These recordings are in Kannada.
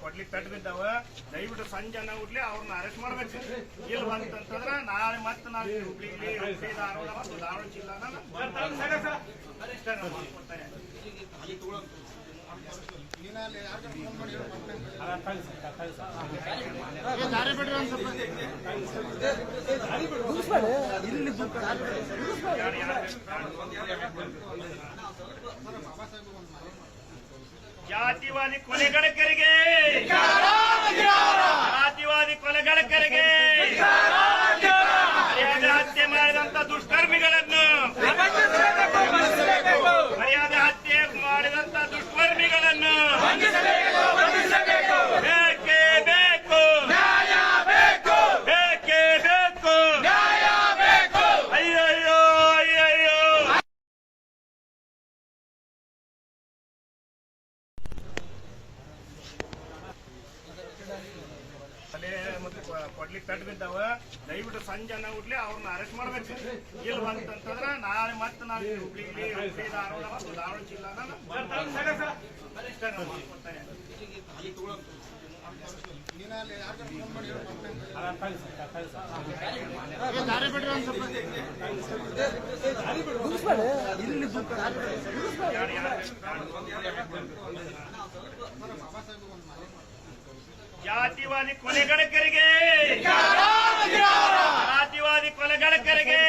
ಕೊಡ್ಲಿಕ್ಕೆ ಪೆಟ್ಟು ಬಿದ್ದಾವ. ದಯವಿಟ್ಟು ಸಂಜೆ ಉಡ್ಲಿ ಅವ್ರನ್ನ ಅರೆಸ್ಟ್ ಮಾಡ್ಬೇಕು. ಇಲ್ಲಿ ಬಂತಂತಂದ್ರ ನಾಳೆ ಮತ್ತೆ ನಾವು ಹುಬ್ಳಿಲಿ ಹುಬ್ಳಿ ಧಾರವಾಡ ಮತ್ತು ಧಾರವಾಡ ಜಿಲ್ಲಾನ ಅಷ್ಟೇ ಜಾತಿವಾದಿ ಕೊಲೆಗಡಕರಿಗೆ ಜಾತಿವಾದಿ ಕೊಲೆಗಡಕರಿಗೆ ಮರ್ಯಾದೆ ಹತ್ಯೆ ಮಾಡಿದಂತ ದುಷ್ಕರ್ಮಿಗಳನ್ನು ಮರ್ಯಾದೆ ಹತ್ಯೆ ಮಾಡಿದಂತ ದುಷ್ಕರ್ಮಿಗಳನ್ನು ಬೇಕೇ ಬೇಕು ಬೇಕೇ ಬೇಕು ಅಯ್ಯಯ್ಯೋ ಅಯ್ಯಯ್ಯೋ ತಲೆ ಮತ್ತೆ ಕೊಡ್ಲಿ ಕೊಡ್ಲಿಕ್ಕೆ ಪೆಟ್ಟು ಬಿದ್ದಾವ ದಯವಿಟ್ಟು ಸಂಜೆ ಉಡ್ಲಿ ಅವ್ರನ್ನ ಅರೆಸ್ಟ್ ಮಾಡ್ಬೇಕು ಇಲ್ಲಿ ಬಂತಂತಂದ್ರ ನಾಳೆ ಮತ್ತೆ ನಾವು ಹುಬ್ಳಿಲಿ ಹುಬ್ಳಿ ಧಾರವಾಡ ಮತ್ತು ಧಾರವಾಡ ಜಿಲ್ಲಾನ ಅಷ್ಟೇ ಜಾತಿವಾದಿ ಕೊಲೆಗಡಕರಿಗೆ ಜಾತಿವಾದಿ ಕೊಲೆಗಡಕರಿಗೆ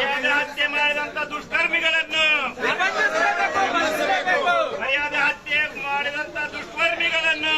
ಮರ್ಯಾದೆ ಹತ್ಯೆ ಮಾಡಿದಂತ ದುಷ್ಕರ್ಮಿಗಳನ್ನು. ಮರ್ಯಾದೆ ಹತ್ಯೆ ಮಾಡಿದಂತ ದುಷ್ಕರ್ಮಿಗಳನ್ನು.